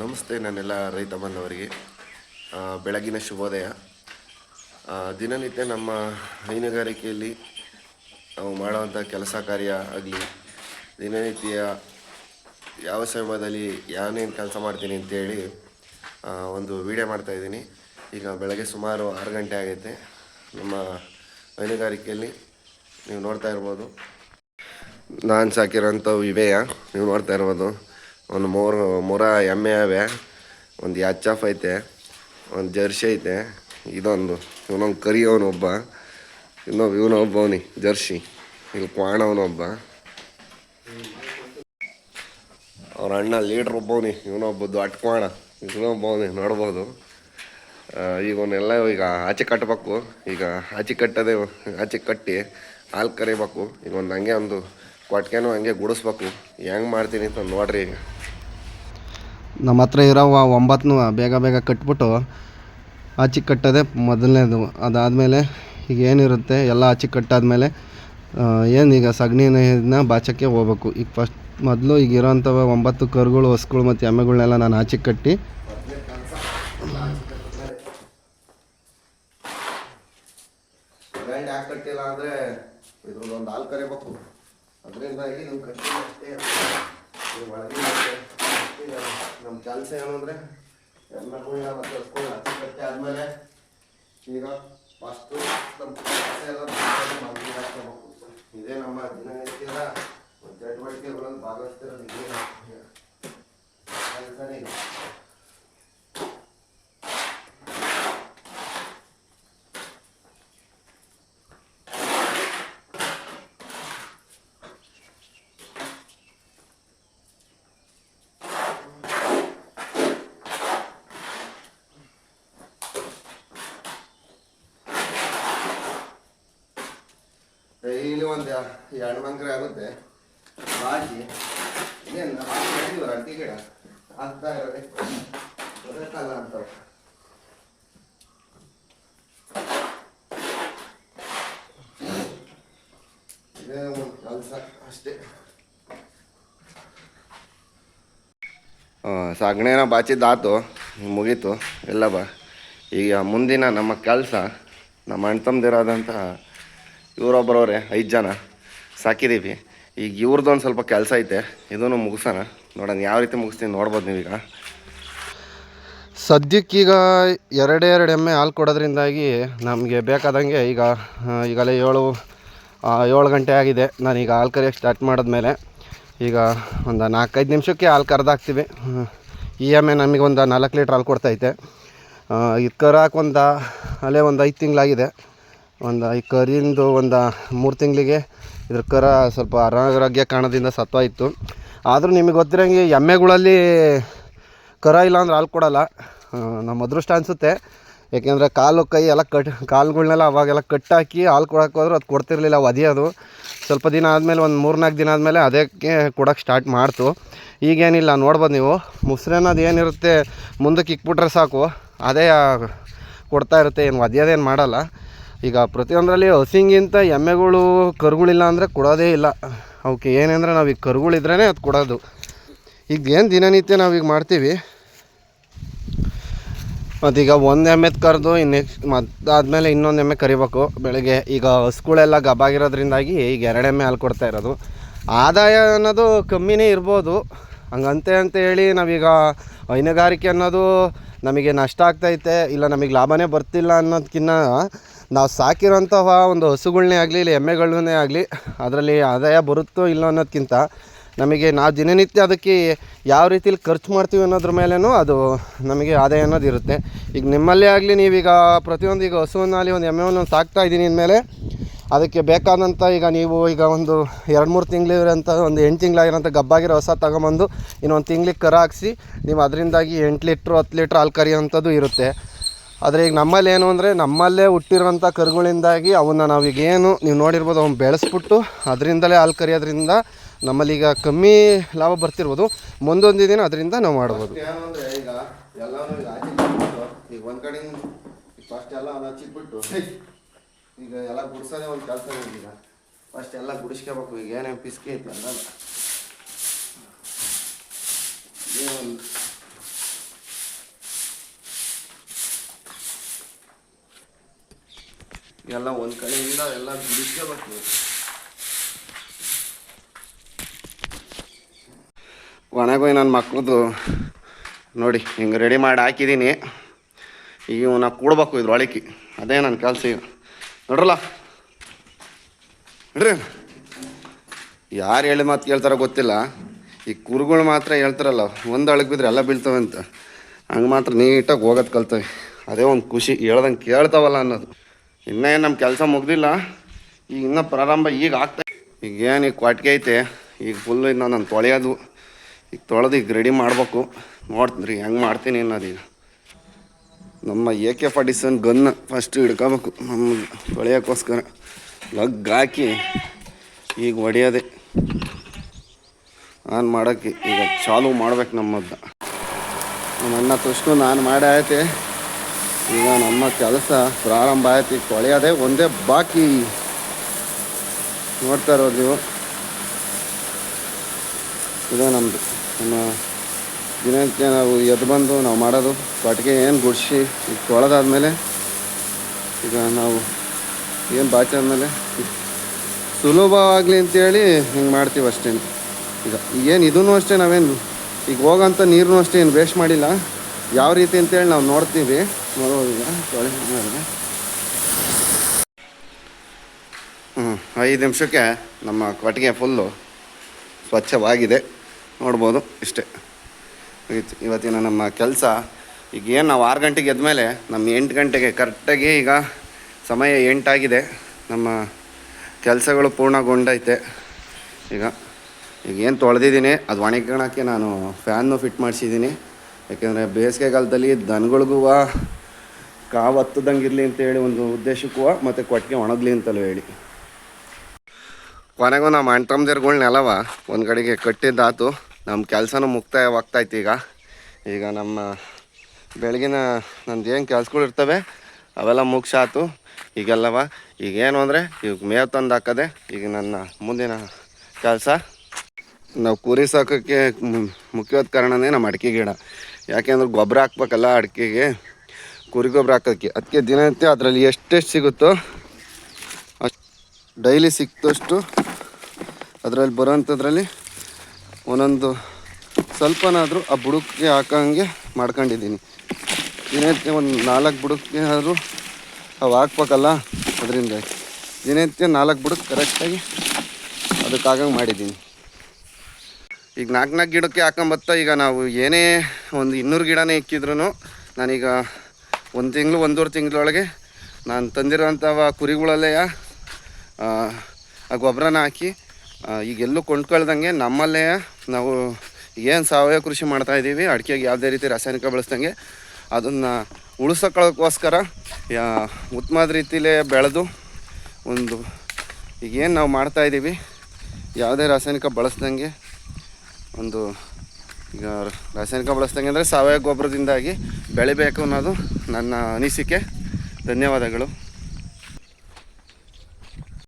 ನಮಸ್ತೆ. ನನ್ನೆಲ್ಲ ರೈತ ಬಾಂಧವರಿಗೆ ಆ, ಬೆಳಗಿನ ಶುಭೋದಯ. ದಿನನಿತ್ಯ ನಮ್ಮ ಹೈನುಗಾರಿಕೆಯಲ್ಲಿ ನಾವು ಮಾಡುವಂಥ ಕೆಲಸ ಕಾರ್ಯ ಆಗಲಿ ದಿನನಿತ್ಯ ಯಾವ ಸಮಯದಲ್ಲಿ ಯಾನೇನು ಕೆಲಸ ಮಾಡ್ತೀನಿ ಅಂತೇಳಿ ಒಂದು ವಿಡಿಯೋ ಮಾಡ್ತಾಯಿದ್ದೀನಿ ಈಗ ಬೆಳಗ್ಗೆ ಸುಮಾರು ಆರು ಗಂಟೆ ಆಗೈತೆ. ನಮ್ಮ ಹೈನುಗಾರಿಕೆಯಲ್ಲಿ ನೀವು ನೋಡ್ತಾ ಇರ್ಬೋದು. ನಾನು ಸಾಕಿರೋಂಥವು ಇವೆಯಾ? ನೀವು ನೋಡ್ತಾ ಇರ್ಬೋದು. ಒಂದು ಮೂರು, ಮೂರ ಎಮ್ಮೆ ಅವೆ. ಒಂದು ಎಚ್ ಎಫ್ ಐತೆ, ಒಂದು ಜರ್ಸಿ ಐತೆ. ಇದೊಂದು, ಇವನೊಂದು ಕರಿ ಅವನೊಬ್ಬ ಇನ್ನೊಬ್ಬ ಇವನೊಬ್ಬ ಅವನಿ ಜರ್ಸಿ. ಇಲ್ಲಿ ಕ್ವಾಣ ಅವನೊಬ್ಬ ಅವ್ರ ಅಣ್ಣ ಲೀಡ್ರ್ ಒಬ್ಬವನಿ, ಇವನೊಬ್ಬ ದೊಡ್ಡ ಕ್ವಾಣ. ಇವನೊಬ್ಬವನಿ, ನೋಡ್ಬೋದು. ಇವನ್ನೆಲ್ಲ ಈಗ ಆಚೆ ಕಟ್ಟಬೇಕು ಈಗ ಆಚೆ ಕಟ್ಟದೆ, ಆಚೆ ಕಟ್ಟಿ ಹಾಲು ಕರಿಬೇಕು. ಈಗ ಒಂದು ಹಂಗೆ ಒಂದು ಕೊಟ್ಟಿಗೆನೂ ಹಂಗೆ ಗುಡಿಸ್ಬೇಕು. ಹೆಂಗೆ ಮಾಡ್ತೀನಿ ಅಂತ ನೋಡ್ರಿ ಈಗ. ನಮ್ಮ ಹತ್ರ ಇರೋ ಒಂಬತ್ತನ್ನು ಬೇಗ ಬೇಗ ಕಟ್ಬಿಟ್ಟು ಆಚೆ ಕಟ್ಟೋದೇ ಮೊದಲನೇದು. ಅದಾದಮೇಲೆ ಈಗ ಏನಿರುತ್ತೆ, ಎಲ್ಲ ಆಚೆ ಕಟ್ಟಾದಮೇಲೆ ಏನು ಈಗ ಸಗಣಿನ ಬಾಚಕ್ಕೆ ಹೋಗ್ಬೇಕು. ಈಗ ಫಸ್ಟ್ ಮೊದಲು ಈಗ ಇರೋಂಥವು ಒಂಬತ್ತು ಕರುಗಳು, ಹೊಸ್ಗಳು ಮತ್ತು ಎಮ್ಮೆಗಳನ್ನೆಲ್ಲ ನಾನು ಆಚೆ ಕಟ್ಟಿ ಕಟ್ಟಿಲ್ಲ ಅಂದರೆ ಇದ್ರದ್ದೊಂದು ಹಾಲು ಕರಿಬೇಕು. ಅದರಿಂದಾಗಿ ನಮ್ಮ ಕಟ್ಟಿ ಅಷ್ಟೇ ಇದು ಒಳಗಿನ ಅಷ್ಟೇ. ಈಗ ನಮ್ಮ ಕೆಲಸ ಏನು ಅಂದರೆ ಎಮ್ಮೆಗಳನ್ನ ಮತ್ತು ಹಸುಗಳನ್ನ ಹಚ್ಚಿ ಕಟ್ಟಿ ಆದಮೇಲೆ ಈಗ ಫಸ್ಟು ನಮ್ಮ ಕೆಲಸ ಎಲ್ಲ ಮಂದಿ ಹಾಕ್ಕೋಬೇಕು ಇದೇ ನಮ್ಮ ದಿನನಿತ್ಯದ ಚಟುವಟಿಕೆಗಳಲ್ಲಿ ಭಾಗವಹಿಸ್ತಿರೋದು ಇದೇ ಕೆಲಸನೇ ಇದು ಡೈಲಿ ಒಂದು ಎರಡು ಮಂಗ್ರೆ ಆಗುತ್ತೆ. ಬಾಜಿ ಏನು ಹಾಕಿದ್ರು ಅಡ್ಡಿ ಗಿಡ ಆಗ್ತಾ ಇರೋದೆ. ಗೊತ್ತಾಗಲ್ಲ ಅಂತ ಇದೇ ಒಂದು ಕೆಲಸ ಅಷ್ಟೇ. ಸಗಣಿನ ಬಾಚಿದ್ದಾತು. ಮುಗೀತು. ಎಲ್ಲ ಬಾ. ಈಗ ಮುಂದಿನ ನಮ್ಮ ಕೆಲಸ, ನಮ್ಮ ಅಣ್ಣ ತಮ್ಮದಿರೋದಂಥ ಇವರೊಬ್ಬರವ್ರೆ, ಐದು ಜನ. ಸಾಕಿದ್ದೀವಿ ಈಗ ಇವ್ರದ್ದೊಂದು ಸ್ವಲ್ಪ ಕೆಲಸ ಐತೆ, ಇದನ್ನು ಮುಗಿಸೋಣ. ನೋಡೋಣ ಯಾವ ರೀತಿ ಮುಗಿಸ್ತೀನಿ ನೋಡ್ಬೋದು ನೀವೀಗ. ಸದ್ಯಕ್ಕೀಗ ಎರಡೇ ಎರಡು ಎಮ್ಮೆ ಹಾಲು ಕೊಡೋದ್ರಿಂದಾಗಿ ನಮಗೆ ಬೇಕಾದಂಗೆ ಈಗ ಈಗಲೇ ಏಳು ಏಳು ಗಂಟೆ ಆಗಿದೆ. ನಾನೀಗ ಹಾಲು ಕರಿಯೋಕ್ಕೆ ಸ್ಟಾರ್ಟ್ ಮಾಡಿದ್ಮೇಲೆ ಈಗ ಒಂದು ನಾಲ್ಕೈದು ನಿಮಿಷಕ್ಕೆ ಹಾಲು ಕರೆದಾಕ್ತೀವಿ. ಈ ಎಮ್ಮೆ ನಮಗೆ ಒಂದು ನಾಲ್ಕು ಲೀಟ್ರ್ ಹಾಲು ಕೊಡ್ತೈತೆ. ಇದು ಕರಾಕ್ ಒಂದು, ಅಲ್ಲೇ ಒಂದು ಐದು ತಿಂಗಳಾಗಿದೆ. ಒಂದು ಈ ಕರಿಂದು ಒಂದು ಮೂರು ತಿಂಗಳಿಗೆ ಇದ್ರ ಕರ ಸ್ವಲ್ಪ ಅನಾರೋಗ್ಯ ಕಾರಣದಿಂದ ಇತ್ತು. ಆದರೂ ನಿಮಗೆ ಗೊತ್ತಿರೋಂಗೆ ಎಮ್ಮೆಗಳಲ್ಲಿ ಕರ ಇಲ್ಲ ಅಂದ್ರೆ ಹಾಲು ಕೊಡಲ್ಲ. ನಮ್ಮ ಅದೃಷ್ಟ ಅನಿಸುತ್ತೆ. ಏಕೆಂದರೆ ಕಾಲು ಕೈ ಎಲ್ಲ ಕಟ್, ಕಾಲುಗಳ್ನೆಲ್ಲ ಅವಾಗೆಲ್ಲ ಕಟ್ಟಾಕಿ ಹಾಲು ಕೊಡೋಕೆ ಹೋದ್ರೆ ಅದು ಕೊಡ್ತಿರ್ಲಿಲ್ಲ ಒದಿಯೋದು ಸ್ವಲ್ಪ ದಿನ ಆದಮೇಲೆ ಒಂದು ಮೂರ್ನಾಲ್ಕು ದಿನ ಆದಮೇಲೆ ಅದಕ್ಕೆ ಕೊಡೋಕ್ಕೆ ಸ್ಟಾರ್ಟ್ ಮಾಡ್ತು. ಈಗೇನಿಲ್ಲ, ನೋಡ್ಬೋದು ನೀವು. ಮುಸ್ರೇನದು ಏನಿರುತ್ತೆ, ಮುಂದಕ್ಕೆ ಇಕ್ಬಿಟ್ರೆ ಸಾಕು. ಅದೇ ಕೊಡ್ತಾ ಇರುತ್ತೆ, ಏನು ಒದಿಯೋದೇನು ಮಾಡಲ್ಲ. ಈಗ ಪ್ರತಿಯೊಂದರಲ್ಲಿ ಹಸಿಂಗಿಂತ ಎಮ್ಮೆಗಳು ಕರುಗಳಿಲ್ಲ ಅಂದರೆ ಕೊಡೋದೇ ಇಲ್ಲ. ಅವಕ್ಕೆ ಏನಂದರೆ ನಾವು ಈಗ ಕರುಗಳಿದ್ರೇ ಅದು ಕೊಡೋದು. ಈಗ ಏನು ದಿನನಿತ್ಯ ನಾವೀಗ ಮಾಡ್ತೀವಿ. ಮತ್ತೀಗ ಒಂದು ಎಮ್ಮೆದು ಕರೆದು ನೆಕ್ಸ್ಟ್ ಮತ್ತಾದಮೇಲೆ ಇನ್ನೊಂದು ಎಮ್ಮೆ ಕರಿಬೇಕು ಬೆಳಗ್ಗೆ. ಈಗ ಹಸುಗಳೆಲ್ಲ ಗಬ್ಬಾಗಿರೋದ್ರಿಂದಾಗಿ ಈಗ ಎರಡು ಎಮ್ಮೆ ಹಾಲು ಕೊಡ್ತಾ ಇರೋದು. ಆದಾಯ ಅನ್ನೋದು ಕಮ್ಮಿನೇ ಇರ್ಬೋದು. ಹಂಗಂತೆ ಅಂತ ಹೇಳಿ ನಾವೀಗ ಹೈನುಗಾರಿಕೆ ಅನ್ನೋದು ನಮಗೆ ನಷ್ಟ ಆಗ್ತೈತೆ ಇಲ್ಲ ನಮಗೆ ಲಾಭನೇ ಬರ್ತಿಲ್ಲ ಅನ್ನೋದಕ್ಕಿಂತ ನಾವು ಸಾಕಿರೋಂತಹ ಒಂದು ಹಸುಗಳನ್ನೇ ಆಗಲಿ, ಇಲ್ಲ ಎಮ್ಮೆಗಳನ್ನೇ ಆಗಲಿ, ಅದರಲ್ಲಿ ಆದಾಯ ಬರುತ್ತೋ ಇಲ್ಲೋ ಅನ್ನೋದಕ್ಕಿಂತ ನಮಗೆ ನಾವು ದಿನನಿತ್ಯ ಅದಕ್ಕೆ ಯಾವ ರೀತಿಲಿ ಖರ್ಚು ಮಾಡ್ತೀವಿ ಅನ್ನೋದ್ರ ಮೇಲೇ ಅದು ನಮಗೆ ಆದಾಯ ಅನ್ನೋದು ಇರುತ್ತೆ. ಈಗ ನಿಮ್ಮಲ್ಲೇ ಆಗಲಿ ನೀವೀಗ ಪ್ರತಿಯೊಂದು ಈಗ ಹಸುವನ್ನಾಗಲಿ ಒಂದು ಎಮ್ಮೆವನ್ನು ಸಾಕ್ತಾ ಇದ್ದೀನಿ ಅಂದಮೇಲೆ ಅದಕ್ಕೆ ಬೇಕಾದಂಥ ಈಗ ನೀವು ಈಗ ಒಂದು ಎರಡು ಮೂರು ತಿಂಗಳಿರೋಂಥ ಒಂದು ಎಂಟು ತಿಂಗಳಾಗಿರೋಂಥ ಗಬ್ಬಾಗಿರೋ ಹೊಸ ತಗೊಂಬಂದು ಇನ್ನೊಂದು ತಿಂಗ್ಳಿಗೆ ಕರ ಹಾಕ್ಸಿ ನೀವು ಅದರಿಂದಾಗಿ ಎಂಟು ಲೀಟ್ರು, ಹತ್ತು ಲೀಟ್ರ್ ಹಾಲು ಕರಿಯೋಂಥದ್ದು ಇರುತ್ತೆ. ಆದರೆ ಈಗ ನಮ್ಮಲ್ಲಿ ಏನು ಅಂದರೆ ನಮ್ಮಲ್ಲೇ ಹುಟ್ಟಿರುವಂಥ ಕರುಗಳಿಂದಾಗಿ ಅವನ್ನ ನಾವೀಗ ಏನು ನೀವು ನೋಡಿರ್ಬೋದು ಅವ್ನು ಬೆಳೆಸ್ಬಿಟ್ಟು ಅದರಿಂದಲೇ ಹಾಲು ಕರೆಯೋದ್ರಿಂದ ನಮ್ಮಲ್ಲಿ ಈಗ ಕಮ್ಮಿ ಲಾಭ ಬರ್ತಿರ್ಬೋದು. ಮುಂದೊಂದು ದಿನ ಅದರಿಂದ ನಾವು ಮಾಡ್ಬೋದು. ಈಗ ಫಸ್ಟ್ ಎಲ್ಲ ಈಗ ಎಲ್ಲ ಗುಡ್ಸೋದೇ ಒಂದು ಕೆಲಸ ಈಗ. ಫಸ್ಟ್ ಎಲ್ಲ ಗುಡಿಸ್ಕೋಬೇಕು, ಈಗ ಏನೇನು ಪಿಸ್ಕಿ ಐತೆ ಎಲ್ಲ ಎಲ್ಲ ಒಂದು ಕಡೆಯಿಂದ ಎಲ್ಲ ಬಿಡಿಸ್ಕೋಬೇಕು. ಕೊನೆಗೂ ನನ್ನ ಮಕ್ಳದ್ದು ನೋಡಿ, ಹಿಂಗೆ ರೆಡಿ ಮಾಡಿ ಹಾಕಿದ್ದೀನಿ ಈಗ ನಾ ಕೂಡ್ಬೇಕು ಇದ್ರೊಳಗೆ ಅದೇ ನನ್ನ ಕೆಲಸ ಈಗ. ನೋಡ್ರಲ್ಲ? ನೋಡ್ರಿ. ಯಾರು ಹೇಳಿ ಮಾತು ಕೇಳ್ತಾರೋ ಗೊತ್ತಿಲ್ಲ. ಈ ಕುರುಗಳು ಮಾತ್ರ ಹೇಳ್ತಾರಲ್ಲ, ಒಂದು ಅಳಗೆ ಬಿದ್ದರೆ ಎಲ್ಲ ಬೀಳ್ತವೆ ಅಂತ ಹಂಗೆ ಮಾತ್ರ ನೀಟಾಗಿ ಹೋಗೋದು ಕಲ್ತವೆ. ಅದೇ ಒಂದು ಖುಷಿ. ಹೇಳ್ದಂಗೆ ಕೇಳ್ತಾವಲ್ಲ ಅನ್ನೋದು. ಇನ್ನೇನು ನಮ್ಮ ಕೆಲಸ ಮುಗ್ದಿಲ್ಲ. ಈಗ ಇನ್ನೂ ಪ್ರಾರಂಭ ಈಗ ಆಗ್ತಾ ಈಗ ಏನು ಈಗ ಕೊಟ್ಟಿಗೆ ಐತೆ. ಈಗ ಫುಲ್ ಇನ್ನು ನಾನು ತೊಳೆಯೋದು. ಈಗ ತೊಳೆದು ಈಗ ರೆಡಿ ಮಾಡ್ಬೇಕು. ನೋಡ್ತೀನಿ ರೀ ಹೆಂಗೆ ಮಾಡ್ತೀನಿ ಅನ್ನೋದೀಗ ನಮ್ಮ A K forty seven gun first ಹಿಡ್ಕೋಬೇಕು. ನಮ್ಮ ತೊಳೆಯೋಕ್ಕೋಸ್ಕರ ಲಗ್ ಹಾಕಿ ಈಗ ಹೊಡೆಯೋದೆ ಆನ್ ಮಾಡೋಕ್ಕೆ ಈಗ ಚಾಲು ಮಾಡ್ಬೇಕು ನಮ್ಮದ್ದ ನಮ್ಮ ತುಷ್ಟು ನಾನು ಮಾಡಿ ಆಯ್ತೆ. ಈಗ ನಮ್ಮ ಕೆಲಸ ಪ್ರಾರಂಭ ಆಯ್ತು. ಈಗ ತೊಳೆಯೋದೆ ಒಂದೇ ಬಾಕಿ. ನೋಡ್ತಾ ಇರೋದು ನೀವು. ಇದೇ ನಮ್ಮದು ನಮ್ಮ ದಿನಕ್ಕೆ ನಾವು ಎದ್ದು ಬಂದು ನಾವು ಮಾಡೋದು. ಕೊಟ್ಟಿಗೆ ಏನು ಗುಡಿಸಿ, ಈಗ ತೊಳೆದಾದ್ಮೇಲೆ ಈಗ ನಾವು ಏನು ಬಾಚಾದ್ಮೇಲೆ ಸುಲಭವಾಗಲಿ ಅಂತೇಳಿ ಹಿಂಗೆ ಮಾಡ್ತೀವಿ ಅಷ್ಟೇ ಈಗ ಏನು ಇದೂ ಅಷ್ಟೇ ನಾವೇನು, ಈಗ ಹೋಗೋಂಥ ನೀರನ್ನೂ ಅಷ್ಟೇ, ಏನು ವೇಸ್ಟ್ ಮಾಡಿಲ್ಲ. ಯಾವ ರೀತಿ ಅಂತೇಳಿ ನಾವು ನೋಡ್ತೀವಿ. ಆದ್ಮೇಲೆ. ಹ್ಞೂ ಐದು ನಿಮಿಷಕ್ಕೆ ನಮ್ಮ ಕೊಟ್ಟಿಗೆ ಫುಲ್ಲು ಸ್ವಚ್ಛವಾಗಿದೆ. ನೋಡ್ಬೋದು ಇಷ್ಟೇ. ಇವತ್ತಿನ ನಮ್ಮ ಕೆಲಸ ಈಗ ಏನು ನಾವು ಆರು ಗಂಟೆಗೆ ಎದ್ಮೇಲೆ ನಮ್ಮ ಎಂಟು ಗಂಟೆಗೆ ಕರೆಕ್ಟಾಗಿ ಈಗ ಸಮಯ ಎಂಟಾಗಿದೆ. ನಮ್ಮ ಕೆಲಸಗಳು ಪೂರ್ಣಗೊಂಡೈತೆ. ಈಗ ಈಗ ಏನು ತೊಳೆದಿದ್ದೀನಿ. ಅದು ಒಣಗಣಕ್ಕೆ ನಾನು ಫ್ಯಾನ್ನು ಫಿಟ್ ಮಾಡಿಸಿದ್ದೀನಿ. ಯಾಕೆಂದರೆ ಬೇಸಿಗೆಗಾಲದಲ್ಲಿ ದನಗಳಿಗೂ ಕಾವು ಹತ್ತದಂಗಿರಲಿ ಅಂತ ಹೇಳಿ ಒಂದು ಉದ್ದೇಶಕ್ಕೂ ಮತ್ತು ಕೊಟ್ಟಿಗೆ ಒಣಗಲಿ ಅಂತಲೂ ಹೇಳಿ. ಕೊನೆಗೂ ನಮ್ಮ ಅಣ್ಣ ತಮ್ಮದಿರ್ಗಳ್ನೆಲ್ಲವ ಒಂದು ಕಡೆಗೆ ಕಟ್ಟಿದ್ದಾತು. ನಮ್ಮ ಕೆಲಸನೂ ಮುಕ್ತಾಯವಾಗ್ತಾಯ್ತು ಈಗ. ಈಗ ನಮ್ಮ ಬೆಳಗಿನ ನಂದು ಏನು ಕೆಲಸಗಳು ಇರ್ತವೆ, ಅವೆಲ್ಲ ಮುಗಿಸಾತು. ಈಗೆಲ್ಲವ, ಈಗೇನು ಅಂದರೆ ಈಗ ಮೇವು ತಂದು ಹಾಕದೆ ಈಗ ನನ್ನ ಮುಂದಿನ ಕೆಲಸ. ನಾವು ಕುರಿ ಸಾಕೋಕ್ಕೆ ಮುಖ್ಯವಾದ ಕಾರಣನೇ ನಮ್ಮ ಅಡಿಕೆ ಗಿಡ. ಯಾಕೆಂದ್ರೆ ಗೊಬ್ಬರ ಹಾಕ್ಬೇಕಲ್ಲ ಅಡಿಕೆಗೆ, ಕುರಿ ಗೊಬ್ಬರ ಹಾಕೋಕ್ಕೆ ಅದಕ್ಕೆ ದಿನನಿತ್ಯ ಅದರಲ್ಲಿ ಎಷ್ಟೆಷ್ಟು ಸಿಗುತ್ತೋ ಅಷ್ಟು ಡೈಲಿ ಸಿಕ್ತಷ್ಟು ಅದರಲ್ಲಿ ಬರೋಂಥದ್ರಲ್ಲಿ ಒಂದೊಂದು ಸ್ವಲ್ಪನಾದರೂ ಆ ಬುಡಕ್ಕೆ ಹಾಕೋಂಗೆ ಮಾಡ್ಕೊಂಡಿದ್ದೀನಿ. ದಿನನಿತ್ಯ ಒಂದು ನಾಲ್ಕು ಬುಡಕ್ಕೆ ಆದರೂ ಅವು ಹಾಕ್ಬೇಕಲ್ಲ ಅದರಿಂದ ದಿನನಿತ್ಯ ನಾಲ್ಕು ಬುಡಕ್ಕೆ ಕರೆಕ್ಟಾಗಿ ಅದಕ್ಕಾಗಂಗೆ ಮಾಡಿದ್ದೀನಿ. ಈಗ ನಾಲ್ಕು ನಾಲ್ಕು ಗಿಡಕ್ಕೆ ಹಾಕೊಂಬತ್ತಾ, ಈಗ ನಾವು ಏನೇ ಒಂದು ಇನ್ನೂರು ಗಿಡನೇ ಇಕ್ಕಿದ್ರು ನಾನೀಗ ಒಂದು ತಿಂಗಳು, ಒಂದೂವರೆ ತಿಂಗಳೊಳಗೆ ನಾನು ತಂದಿರೋಂಥವ ಕುರಿಗಳಲ್ಲೇ, ಆ ಗೊಬ್ಬರನ ಹಾಕಿ ಈಗೆಲ್ಲೂ ಕೊಂಡ್ಕೊಳ್ದಂಗೆ ನಮ್ಮಲ್ಲೇ ನಾವು ಏನು ಸಾವಯವ ಕೃಷಿ ಮಾಡ್ತಾಯಿದ್ದೀವಿ ಅಡಿಕೆಗೆ ಯಾವುದೇ ರೀತಿ ರಾಸಾಯನಿಕ ಬಳಸ್ದಂಗೆ ಅದನ್ನು ಉಳಿಸೋಕ್ಕೋಸ್ಕರ ಉತ್ತಮದ ರೀತಿಲೇ ಬೆಳೆದು ಒಂದು ಈಗೇನು ನಾವು ಮಾಡ್ತಾಯಿದ್ದೀವಿ ಯಾವುದೇ ರಾಸಾಯನಿಕ ಬಳಸ್ದಂಗೆ ಒಂದು ಈಗ ರಾಸಾಯನಿಕ ಬಳಸ್ದಂಗೆ ಅಂದರೆ ಸಾವಯವ ಗೊಬ್ಬರದಿಂದಾಗಿ ಬೆಳಿಬೇಕು ಅನ್ನೋದು ನನ್ನ ಅನಿಸಿಕೆ. ಧನ್ಯವಾದಗಳು.